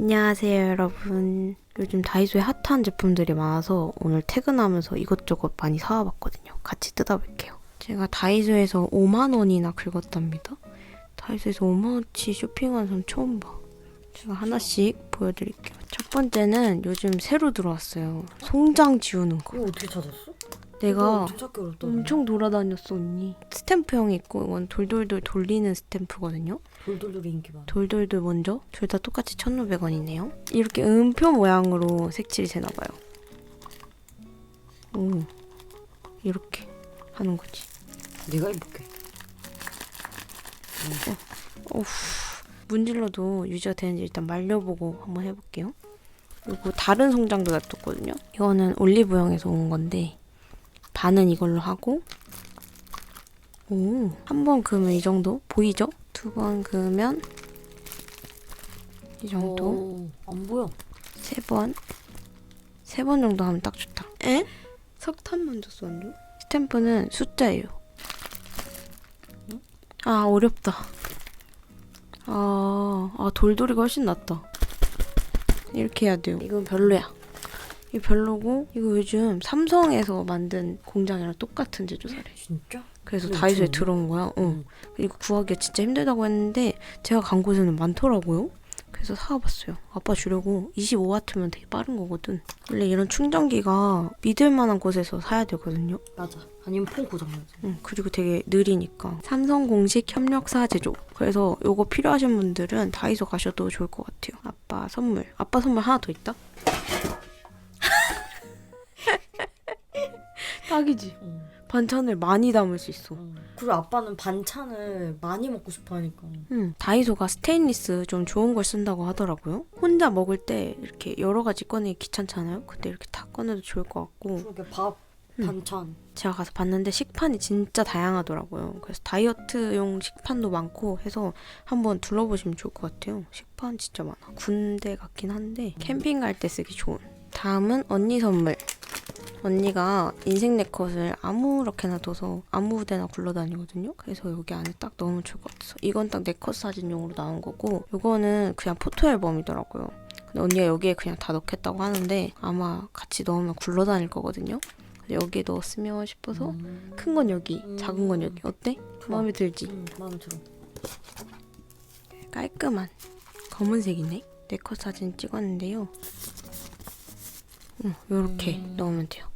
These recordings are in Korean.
안녕하세요 여러분. 요즘 다이소에 핫한 제품들이 많아서 오늘 퇴근하면서 이것저것 많이 사와봤거든요. 같이 뜯어볼게요. 제가 다이소에서 5만원이나 긁었답니다. 다이소에서 5만원치 쇼핑한 사람 처음 봐. 제가 하나씩 보여드릴게요. 첫 번째는 요즘 새로 들어왔어요. 송장 지우는 거. 이거 어떻게 찾았어? 내가 엄청 돌아다녔어 언니 스탬프형이 있고 이건 돌돌돌 돌리는 스탬프거든요 돌돌돌 인기 많아. 돌돌돌 먼저 둘 다 똑같이 1,500원이네요. 이렇게 음표 모양으로 색칠이 되나 봐요. 오. 이렇게 하는 거지. 내가 해볼게. 어후. 문질러도 유지가 되는지 일단 말려보고 한번 해볼게요. 그리고 다른 송장도 놔뒀거든요. 이거는 올리브영에서 온 건데 반은 이걸로 하고 오, 한 번 그으면 이 정도 보이죠? 두 번 그으면 이 정도. 오, 안 보여. 세 번, 세 번 정도 하면 딱 좋다. 에? 석탄 먼저 썼는데? 스탬프는 숫자예요. 아 어렵다. 아, 아 돌돌이가 훨씬 낫다. 이렇게 해야 돼요. 이건 별로야. 이거 별로고 이거 요즘 삼성에서 만든 공장이랑 똑같은 제조사래. 진짜? 그래서 다이소에. 들어온 거야. 어. 응. 그리고 구하기가 진짜 힘들다고 했는데 제가 간 곳에는 많더라고요. 그래서 사와봤어요. 아빠 주려고 25와트면 되게 빠른 거거든. 원래 이런 충전기가 믿을 만한 곳에서 사야 되거든요. 맞아. 아니면 폰 고장나지. 응, 그리고 되게 느리니까. 삼성 공식 협력사 제조. 그래서 요거 필요하신 분들은 다이소 가셔도 좋을 것 같아요. 아빠 선물. 아빠 선물 하나 더 있다? 딱이지. 응. 반찬을 많이 담을 수 있어. 응. 그리고 아빠는 반찬을 많이 먹고 싶어 하니까. 음, 다이소가 스테인리스 좀 좋은 걸 쓴다고 하더라고요. 혼자 먹을 때 이렇게 여러 가지 꺼내기 귀찮잖아요. 근데 이렇게 다 꺼내도 좋을 것 같고 그러게 밥, 응. 반찬. 제가 가서 봤는데 식판이 진짜 다양하더라고요. 그래서 다이어트용 식판도 많고 해서 한번 둘러보시면 좋을 것 같아요. 식판 진짜 많아. 군대 같긴 한데 캠핑 갈 때 쓰기 좋은. 다음은 언니 선물. 언니가 인생 네컷을 아무렇게나 둬서 아무 데나 굴러다니거든요. 그래서 여기 안에 딱 넣으면 좋을 것 같아서 이건 딱 네컷 사진용으로 나온 거고 이거는 그냥 포토 앨범이더라고요. 근데 언니가 여기에 그냥 다 넣겠다고 하는데 아마 같이 넣으면 굴러다닐 거거든요. 여기에 넣었으면 싶어서 음. 큰건 여기, 음. 작은 건 여기. 어때? 좋아. 마음에 들지? 응, 마음에 들어. 깔끔한 검은색이네. 네컷 사진 찍었는데요. 응, 요렇게 음. 넣으면 돼요.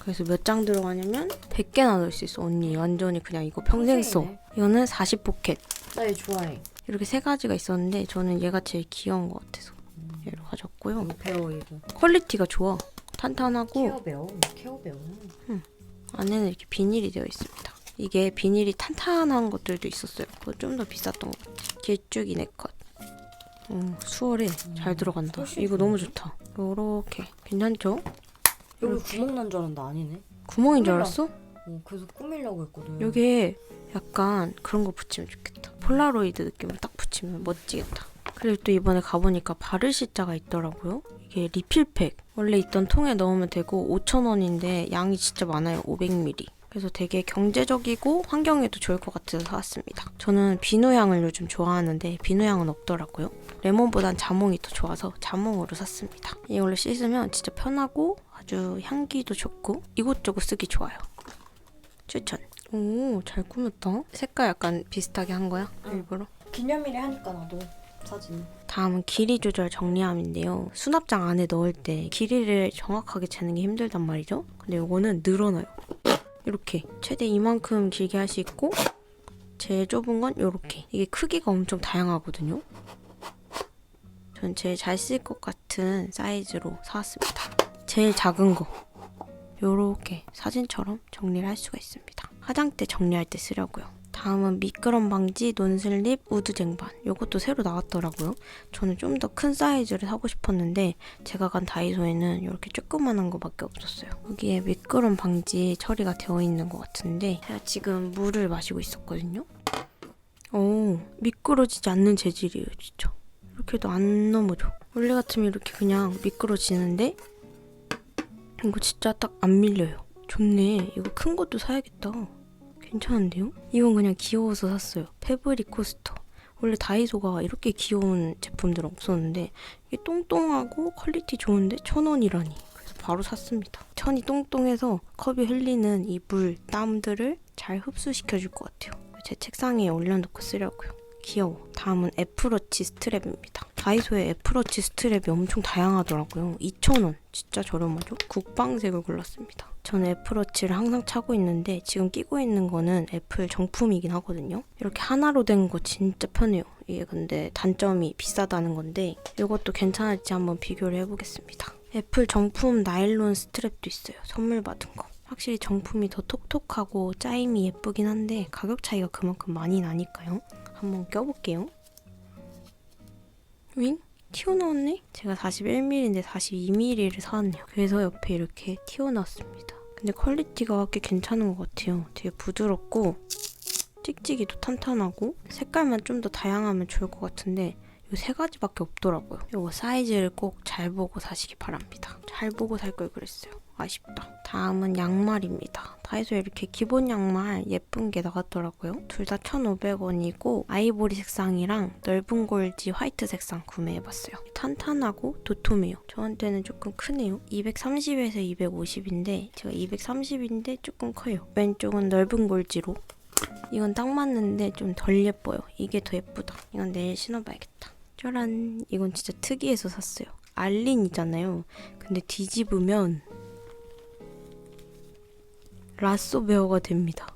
그래서 몇 장 들어가냐면 100개나 넣을 수 있어. 언니 완전히 그냥 이거 평생 써. 평생이네. 이거는 40 포켓. 나 얘 좋아해. 이렇게 세 가지가 있었는데 저는 얘가 제일 귀여운 것 같아서 음. 얘로 가졌고요. 배워 이거. 퀄리티가 좋아. 탄탄하고 케어 배워. 케어 배워. 안에는 이렇게 비닐이 되어 있습니다. 이게 비닐이 탄탄한 것들도 있었어요. 그거 좀 더 비쌌던 것 같아. 길쭉이 네컷. 어, 수월해. 잘 들어간다. 훨씬 이거 너무 좋은데? 좋다. 요렇게. 괜찮죠? 여기 구멍 난 줄 알았는데 아니네. 구멍인 줄. 알았어? 어, 그래서 꾸미려고 했거든. 여기에 약간 그런 거 붙이면 좋겠다. 폴라로이드 느낌을 딱 붙이면 멋지겠다. 그리고 또 이번에 가보니까 바르시자가 있더라고요. 이게 리필팩. 원래 있던 통에 넣으면 되고 5,000원인데 양이 진짜 많아요. 500ml. 그래서 되게 경제적이고 환경에도 좋을 것 같아서 사왔습니다. 저는 비누향을 요즘 좋아하는데 비누향은 없더라고요. 레몬보단 자몽이 더 좋아서 자몽으로 샀습니다. 이걸로 씻으면 진짜 편하고 아주 향기도 좋고 이곳저곳 쓰기 좋아요. 추천. 오, 잘 꾸몄다. 색깔 약간 비슷하게 한 거야? 응. 일부러? 기념일에 하니까 나도 사진. 다음은 길이 조절 정리함인데요. 수납장 안에 넣을 때 길이를 정확하게 재는 게 힘들단 말이죠. 근데 이거는 늘어나요. 이렇게 최대 이만큼 길게 할 수 있고 제일 좁은 건 이렇게. 이게 크기가 엄청 다양하거든요. 전 제일 잘 쓸 것 같은 사이즈로 사왔습니다. 제일 작은 거. 요렇게 사진처럼 정리를 할 수가 있습니다. 화장대 정리할 때 쓰려고요. 다음은 미끄럼 방지 논슬립 우드 쟁반. 요것도 새로 나왔더라고요. 저는 좀 더 큰 사이즈를 사고 싶었는데 제가 간 다이소에는 이렇게 조그만한 거밖에 없었어요. 여기에 미끄럼 방지 처리가 되어 있는 것 같은데 제가 지금 물을 마시고 있었거든요. 오, 미끄러지지 않는 재질이에요, 진짜. 이렇게 해도 안 넘어져. 원래 같으면 이렇게 그냥 미끄러지는데 이거 진짜 딱 안 밀려요. 좋네. 이거 큰 것도 사야겠다. 괜찮은데요? 이건 그냥 귀여워서 샀어요. 패브릭 코스터. 원래 다이소가 이렇게 귀여운 제품들 없었는데 이게 똥똥하고 퀄리티 좋은데 천 원이라니. 그래서 바로 샀습니다. 천이 똥똥해서 컵이 흘리는 이 물, 땀들을 잘 흡수시켜줄 것 같아요. 제 책상에 올려놓고 쓰려고요. 귀여워. 다음은 애플워치 스트랩입니다. 다이소에 애플워치 스트랩이 엄청 다양하더라고요. 2,000원. 진짜 저렴하죠? 국방색을 골랐습니다. 저는 애플워치를 항상 차고 있는데 지금 끼고 있는 거는 애플 정품이긴 하거든요. 이렇게 하나로 된 거 진짜 편해요. 이게 근데 단점이 비싸다는 건데 이것도 괜찮을지 한번 비교를 해보겠습니다. 애플 정품 나일론 스트랩도 있어요. 선물 받은 거. 확실히 정품이 더 톡톡하고 짜임이 예쁘긴 한데 가격 차이가 그만큼 많이 나니까요. 한번 껴볼게요. 윙? 튀어나왔네? 제가 41mm인데 42mm를 사왔네요. 그래서 옆에 이렇게 튀어나왔습니다. 근데 퀄리티가 꽤 괜찮은 것 같아요. 되게 부드럽고 찍찍이도 탄탄하고 색깔만 좀 더 다양하면 좋을 것 같은데 이 세 가지밖에 없더라고요. 이거 사이즈를 꼭 잘 보고 사시기 바랍니다. 잘 보고 살 걸 그랬어요. 아쉽다. 다음은 양말입니다. 다이소에 이렇게 기본 양말 예쁜 게 나왔더라고요. 둘 다 1,500원이고 아이보리 색상이랑 넓은 골지 화이트 색상 구매해봤어요. 탄탄하고 도톰해요. 저한테는 조금 크네요. 230에서 250인데 제가 230인데 조금 커요. 왼쪽은 넓은 골지로 이건 딱 맞는데 좀 덜 예뻐요. 이게 더 예쁘다. 이건 내일 신어봐야겠다. 짜란. 이건 진짜 특이해서 샀어요. 알린이잖아요. 근데 뒤집으면 라쏘 베어가 됩니다.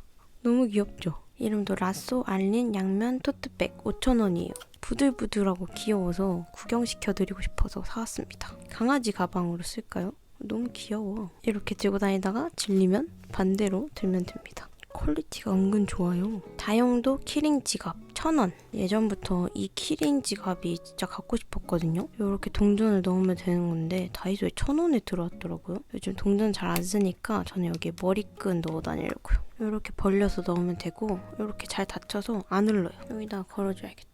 너무 귀엽죠? 이름도 라쏘 알린 양면 토트백 5,000원이에요. 부들부들하고 귀여워서 구경시켜드리고 싶어서 사왔습니다. 강아지 가방으로 쓸까요? 너무 귀여워. 이렇게 들고 다니다가 질리면 반대로 들면 됩니다. 퀄리티가 은근 좋아요. 다용도 키링 지갑 1,000원. 예전부터 이 키링 지갑이 진짜 갖고 싶었거든요. 이렇게 동전을 넣으면 되는 건데 다이소에 1,000원에 들어왔더라고요. 요즘 동전 잘 안 쓰니까 저는 여기에 머리끈 넣어 다니려고요. 이렇게 벌려서 넣으면 되고 이렇게 잘 닫혀서 안 흘러요. 여기다 걸어줘야겠다.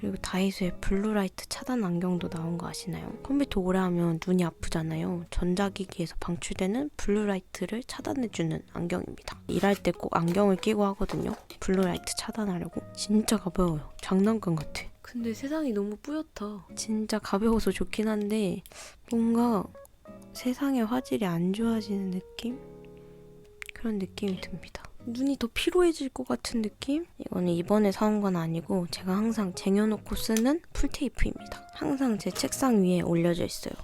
그리고 다이소에 블루라이트 차단 안경도 나온 거 아시나요? 컴퓨터 오래 하면 눈이 아프잖아요. 전자기기에서 방출되는 블루라이트를 차단해주는 안경입니다. 일할 때 꼭 안경을 끼고 하거든요. 블루라이트 차단하려고. 진짜 가벼워요. 장난감 같아. 근데 세상이 너무 뿌옇다. 진짜 가벼워서 좋긴 한데 뭔가 세상의 화질이 안 좋아지는 느낌? 그런 느낌이 듭니다. 눈이 더 피로해질 것 같은 느낌? 이거는 이번에 사온 건 아니고 제가 항상 쟁여놓고 쓰는 풀테이프입니다. 항상 제 책상 위에 올려져 있어요.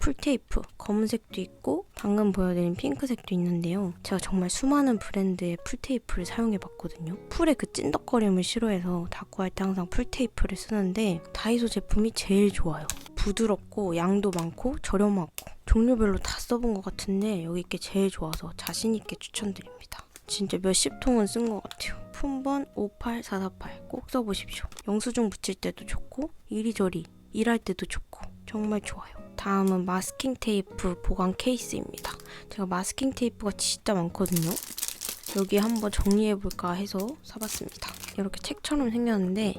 풀테이프 검은색도 있고 방금 보여드린 핑크색도 있는데요. 제가 정말 수많은 브랜드의 풀테이프를 사용해봤거든요. 풀의 그 찐덕거림을 싫어해서 다꾸할 때 항상 풀테이프를 쓰는데 다이소 제품이 제일 좋아요. 부드럽고 양도 많고 저렴하고 종류별로 다 써본 것 같은데 여기 게 제일 좋아서 자신 있게 추천드립니다. 진짜 몇십 통은 쓴 것 같아요. 품번 58448 꼭 써보십시오. 영수증 붙일 때도 좋고 이리저리 일할 때도 좋고 정말 좋아요. 다음은 마스킹 테이프 보관 케이스입니다. 제가 마스킹 테이프가 진짜 많거든요. 여기 한번 정리해볼까 해서 사봤습니다. 이렇게 책처럼 생겼는데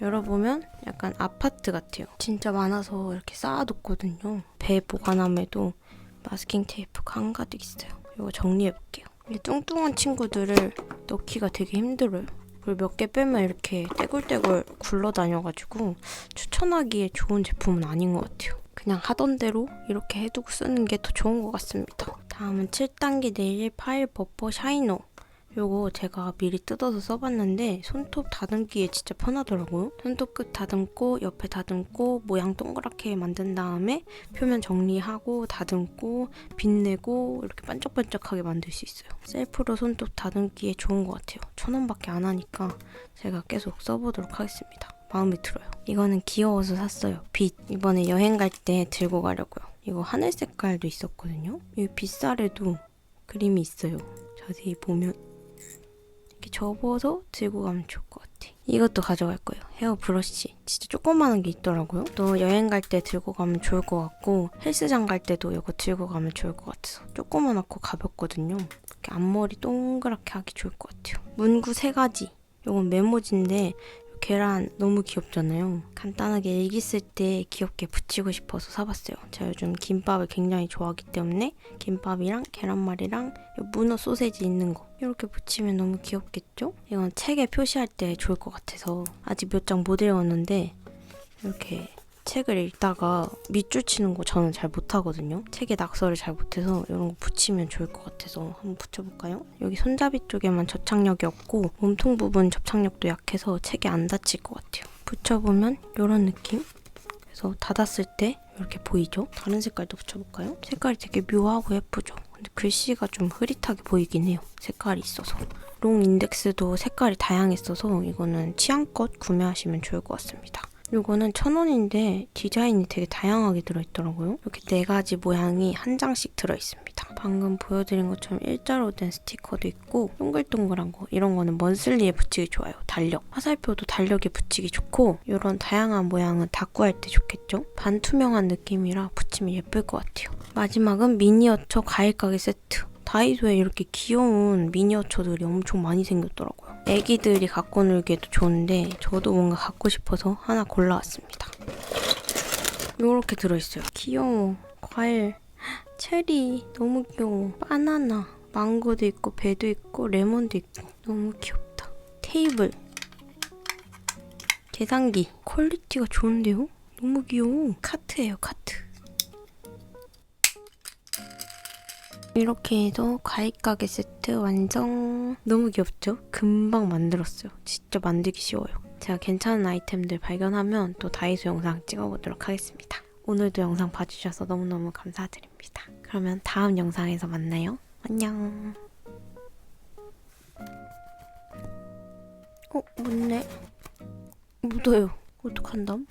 열어보면 약간 아파트 같아요. 진짜 많아서 이렇게 쌓아뒀거든요. 배 보관함에도 마스킹 테이프가 한가득 있어요. 이거 정리해볼게요. 이 뚱뚱한 친구들을 넣기가 되게 힘들어요. 그리고 몇 개 빼면 이렇게 떼굴떼굴 굴러다녀가지고 추천하기에 좋은 제품은 아닌 것 같아요. 그냥 하던 대로 이렇게 해두고 쓰는 게 더 좋은 것 같습니다. 다음은 7단계 네일 파일 버퍼 샤이너. 요거 제가 미리 뜯어서 써봤는데 손톱 다듬기에 진짜 편하더라고요. 손톱 끝 다듬고 옆에 다듬고 모양 동그랗게 만든 다음에 표면 정리하고 다듬고 빛내고 이렇게 반짝반짝하게 만들 수 있어요. 셀프로 손톱 다듬기에 좋은 것 같아요. 천 원밖에 안 하니까 제가 계속 써보도록 하겠습니다. 마음에 들어요. 이거는 귀여워서 샀어요. 빛. 이번에 여행 갈 때 들고 가려고요. 이거 하늘 색깔도 있었거든요. 이 빗살에도 그림이 있어요. 자세히 보면 이렇게 접어서 들고 가면 좋을 것 같아. 이것도 가져갈 거예요. 헤어 브러쉬. 진짜 조그마한 게 있더라고요. 또 여행 갈 때 들고 가면 좋을 것 같고 헬스장 갈 때도 이거 들고 가면 좋을 것 같아서 조그만하고 가볍거든요. 이렇게 앞머리 동그랗게 하기 좋을 것 같아요. 문구 세 가지. 이건 메모지인데 계란 너무 귀엽잖아요. 간단하게 애기 쓸 때 귀엽게 붙이고 싶어서 사봤어요. 제가 요즘 김밥을 굉장히 좋아하기 때문에 김밥이랑 계란말이랑 이 문어 소세지 있는 거 이렇게 붙이면 너무 귀엽겠죠? 이건 책에 표시할 때 좋을 것 같아서 아직 몇 장못 읽었는데 이렇게 책을 읽다가 밑줄 치는 거 저는 잘 못하거든요. 책에 낙서를 잘 못해서 이런 거 붙이면 좋을 것 같아서 한번 붙여볼까요? 여기 손잡이 쪽에만 접착력이 없고 몸통 부분 접착력도 약해서 책에 안 닫힐 것 같아요. 붙여보면 이런 느낌? 그래서 닫았을 때 이렇게 보이죠? 다른 색깔도 붙여볼까요? 색깔이 되게 묘하고 예쁘죠? 근데 글씨가 좀 흐릿하게 보이긴 해요. 색깔이 있어서. 롱 인덱스도 색깔이 다양했어서 이거는 취향껏 구매하시면 좋을 것 같습니다. 이거는 천 원인데 디자인이 되게 다양하게 들어있더라고요. 이렇게 네 가지 모양이 한 장씩 들어있습니다. 방금 보여드린 것처럼 일자로 된 스티커도 있고 동글동글한 거 이런 거는 먼슬리에 붙이기 좋아요. 달력. 화살표도 달력에 붙이기 좋고 이런 다양한 모양은 다꾸할 때 좋겠죠? 반투명한 느낌이라 붙이면 예쁠 것 같아요. 마지막은 미니어처 과일 가게 세트. 다이소에 이렇게 귀여운 미니어처들이 엄청 많이 생겼더라고요. 애기들이 갖고 놀기에도 좋은데 저도 뭔가 갖고 싶어서 하나 골라왔습니다. 이렇게 들어있어요. 귀여워. 과일. 체리. 너무 귀여워. 바나나. 망고도 있고 배도 있고 레몬도 있고 너무 귀엽다. 테이블. 계산기. 퀄리티가 좋은데요? 너무 귀여워. 카트예요, 카트. 이렇게 해서 과일 가게 세트 완성. 너무 귀엽죠? 금방 만들었어요. 진짜 만들기 쉬워요. 제가 괜찮은 아이템들 발견하면 또 다이소 영상 찍어보도록 하겠습니다. 오늘도 영상 봐주셔서 너무너무 감사드립니다. 그러면 다음 영상에서 만나요. 안녕. 어, 묻네. 묻어요. 어떡한담?